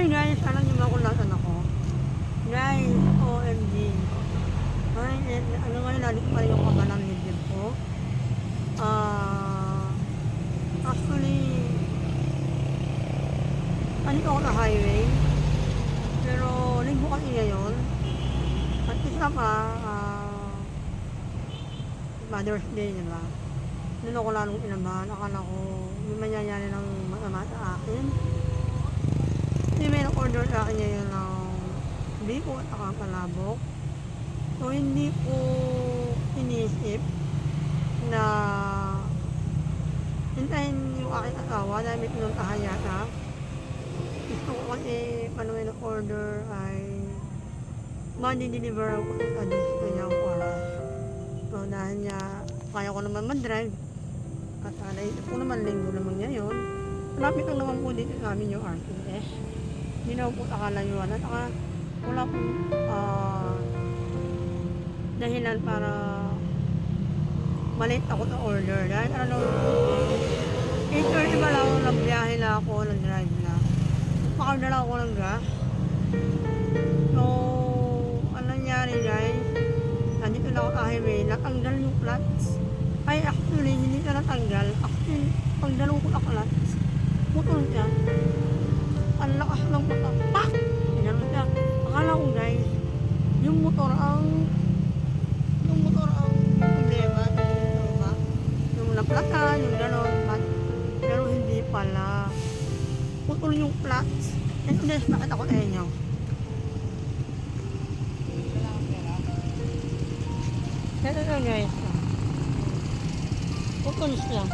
Ay guys, alam niyo ba kung nasan ako? Guys, OMG. Ay, eh, ano nga yun, lalik pa yung kaba ng legit ko. Ah, actually, andito ako na highway. Pero, linggo kasi ngayon. At isa pa, ah, Mother's Day, di ba? Ako lalong inabahan. Akala ko may mangyayari ng masama sa akin. Kasi may order sa akin ngayon ng biko at saka palabok. So, hindi ko inisip na hintayin yung aking asawa dahil may pinuntahan yata. Gusto ko kasi panuwi ng order ay ma-deliver ko sa address na niya ang oras. So, dahil niya, kaya ko naman mag-drive. At uh, naisip ko naman, linggo naman ngayon. Malapit lang naman po dito sa amin yung RTS. Hindi naman po akalayuan. At saka, wala pong ah, dahilan para malate ako sa order. Dahil ano, 8.30 pa lang, nagbiyahe na ako, nag-drive na. Makagdala ako ng gas. So, ano nangyari guys? Nandito na ako sa highway, natanggal yung clutch. Ay, actually, hindi ka natanggal. Actually, pag dalawang ko na clutch, putol siya. Ang lakas ng motor. Pak! Ganun siya. Akala ko guys, yung motor ang yung motor ang problema. Yung, diba? yung naplatan, yung gano'n. Pero hindi pala. Putol yung clutch. And then, bakit ako sa inyo? Ito na guys. Putol siya.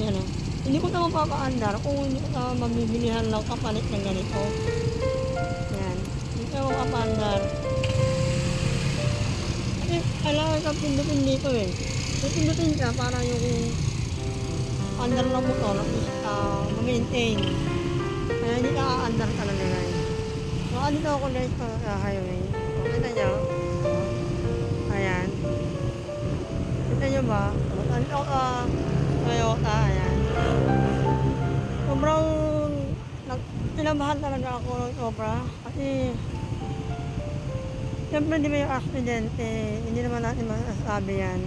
Yan o. Hindi ko na mapapaandar kung hindi ko na mabibilihan ng kapalit ng ganito. Yan. Hindi ko na mapapaandar. Kasi kailangan ka pindutin dito eh. Pindutin ka para yung under ng motor uh, ma-maintain. Kaya hindi ka a-under talaga guys. So, andito ako sa sa highway. Nag tinabahan talaga ako ng sobra. Kasi Siyempre, di ba yung aksidente, hindi naman natin masasabi yan.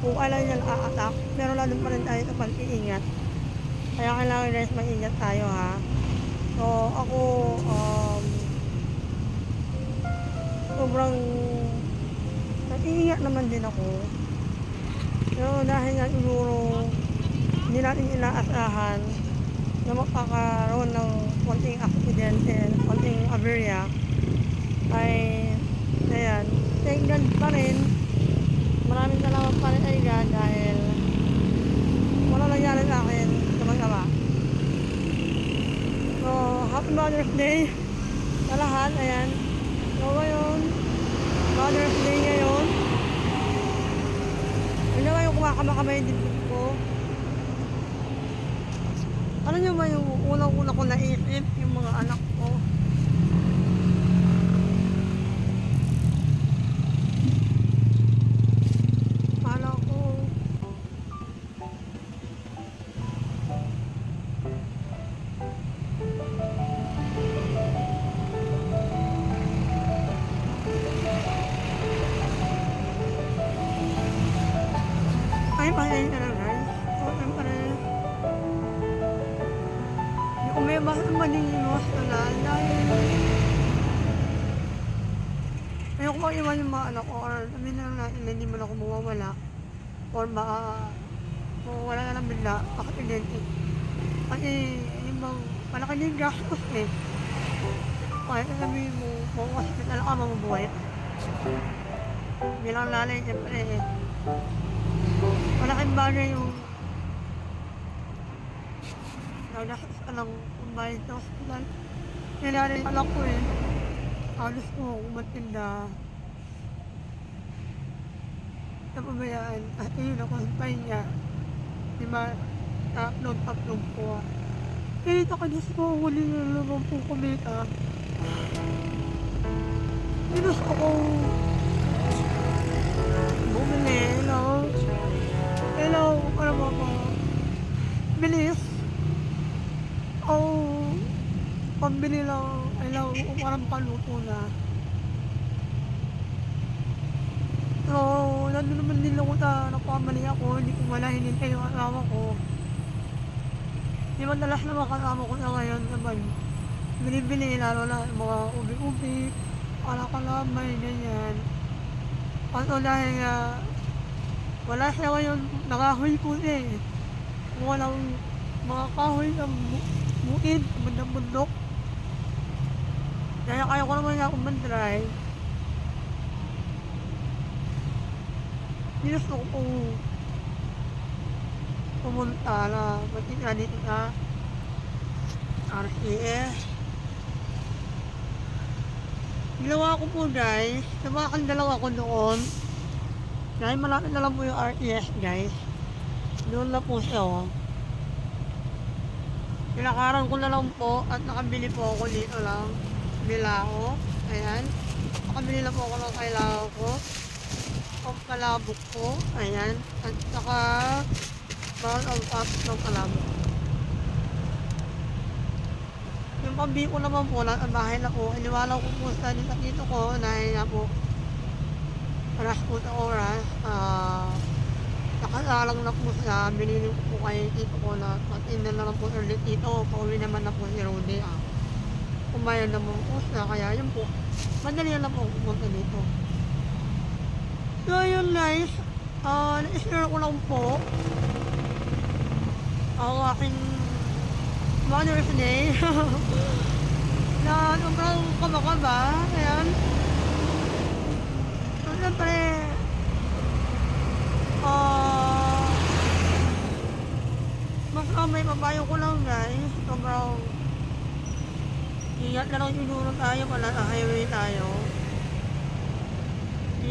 Kung alam niya nakakatak, pero lalo pa rin tayo sa pag-iingat. Kaya kailangan guys, mag-ingat tayo ha. So, ako, um, sobrang nag-iingat naman din ako. Pero dahil nga siguro, hindi natin inaasahan na magkakaroon ng konting aksidente, konting aberya, ay, ayan, thank God pa rin. Maraming salamat pa rin ay God dahil wala nangyari sa akin sa mag-ama. So, happy Mother's Day sa lahat, ayan. So, ngayon, Mother's Day ngayon. Ano ba yung kumakabakamay yung dibdib ko? Ano nyo ba yung unang-una ko naisip, yung mga anak ko? Ayoko mag-iwan yung mga anak ko or na lang natin na hindi mo na ako mawawala or baka mawawala na lang bigla aksidente. Kasi yung bang malaki din gastos eh. Kahit na sabihin mo, mawawaspital ka mabubuhay. Bilang lalay, siyempre eh, malaking bagay yung nagdasas ka ng pambayad sa hospital. Yung anak ko eh. Halos ko umatinda. Napabayaan. At yun ako sa pain niya. Di ba? Upload, upload ko. Kaya ito ka Diyos ko, huli na naman po kumita. Pinos ko kung bumili, no? Hello, para mo ako. Bilis. Oh, pambili lang. Ko parang paluto na. So, nandun naman din ako sa nagpamali ako. Hindi ko wala hinintay yung asawa ko. Di madalas na makasama ko na ngayon naman. Binibili lalo na mga ubi-ubi, kalakalamay, ganyan. Kaso dahil nga, wala siya ngayon, nakahoy siya eh. Walang mga kahoy ng bu- buid, bandang bundok. Kaya kaya ko naman nga akong Ginusto ko kung pumunta na magkita dito sa RCS. Ginawa ko po guys, tumakan dalawa ko doon. Dahil malapit na lang po yung RCS guys. Doon na po siya oh. Pinakaran ko na lang po at nakabili po ako dito lang. Bilao. Ayan. Nakabili na po ako ng kailangan ko. Ang palabok ko. Ayan. At saka brown ang up ng palabok. Yung pambi ko naman po, nasa bahay na po. Iniwala ko po sa dito, ko dahil nga po alas po sa oras. Ah... Nakasalang na po siya, binili ko po kay tito ko na matinda na lang po ulit dito, pauwi naman na po si Rudy ah. Kumayan naman po siya, kaya yun po, madali na po pumunta dito. So yun guys, ah, na-share ko lang po ang aking Mother's Day. na sobrang kaba-kaba, ayan. So siyempre, Ah. Basta may papayo ko lang guys. Sobrang ingat na lang siguro tayo pala sa highway tayo.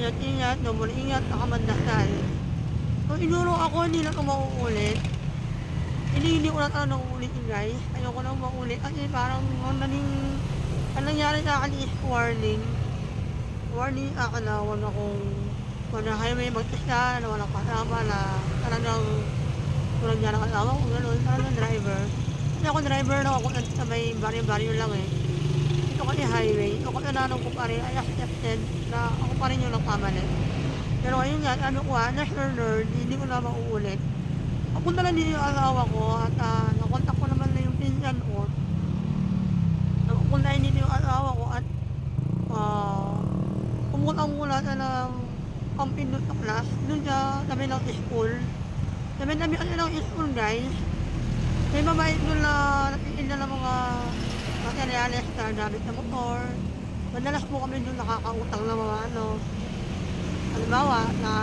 Ingat, ingat, double ingat, nakamandasal. So siguro ako hindi na ito mauulit. Hindi, ko na ito nauulitin guys. Ayoko na maulit. Kasi parang ang naning, ang nangyari sa akin is warning. Warning na huwag akong kung na highway mag-isa na walang kasama na talagang walang niya ng kasama kung gano'n, talagang driver. Kasi ako driver lang ako na sa may baryo-baryo lang eh. Ito kasi highway, ito kasi nanong ko pa rin, ay accepted na ako pa rin yung nagkamali. Pero ayun nga, ano ko ha, national nerd, hindi ko na mauulit. Papunta lang din yung asawa ko at uh, nakontak ko naman na yung pinsan ko. Napunta din yung asawa ko at uh, pumunta muna sa ng camping doon sa class, doon sa tabi ng school. Tabi tabi kasi ng school guys. May mabait doon na natitinda ng mga materyales na gamit sa motor. Madalas po kami doon nakakautang ng mga ano. Halimbawa, na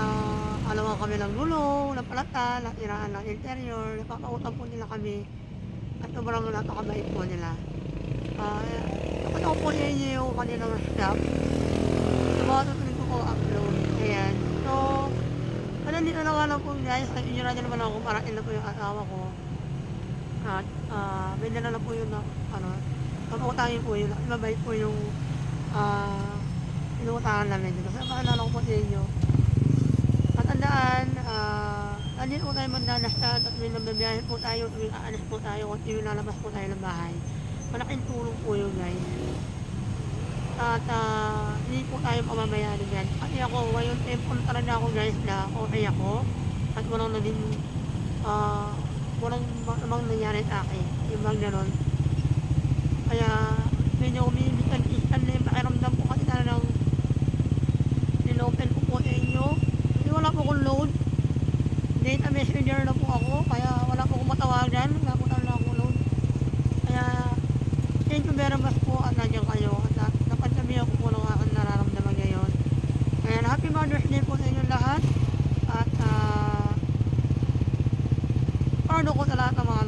alawan kami ng gulong, ng palata, natiraan ng interior, napapautang po nila kami. At sobrang napakabait po nila. Uh, Nakataw po niya yung kanilang staff. Sa mga ko po upload. Ayan. So, ano dito na nga lang po guys, inyo na naman ako para ina po yung asawa ko. At uh, may dala na po yun na, ano, pag-utangin po yun, mabait po yung uh, inuutangan namin dito. Kaya maalala ko po sa inyo. At tandaan, uh, andyan po tayo magdadastan at may nababiyahin po tayo, tuwing aalis po tayo, at tuwing lalabas po tayo ng bahay. Malaking tulong po yun guys. At uh, hindi po tayo pamamayaan dyan. Kasi ako, ngayon temple talaga ako guys na okay ako. At walang naging, uh, walang namang nangyari sa akin. Yung bang ganon. Kaya, medyo umibitan-isan na yung pakiramdam ko kasi talagang ninopen ko po sa inyo. Kasi wala po akong load. Data messenger na po ako. Kaya wala po akong matawagan. Wala po talaga akong load. Kaya, thank you very much po at nandiyan kayo. At napansabihan ko po ng aking nararamdaman ngayon. Kaya happy Mother's Day po sa inyo lahat. At uh, pardon ko sa lahat ng mga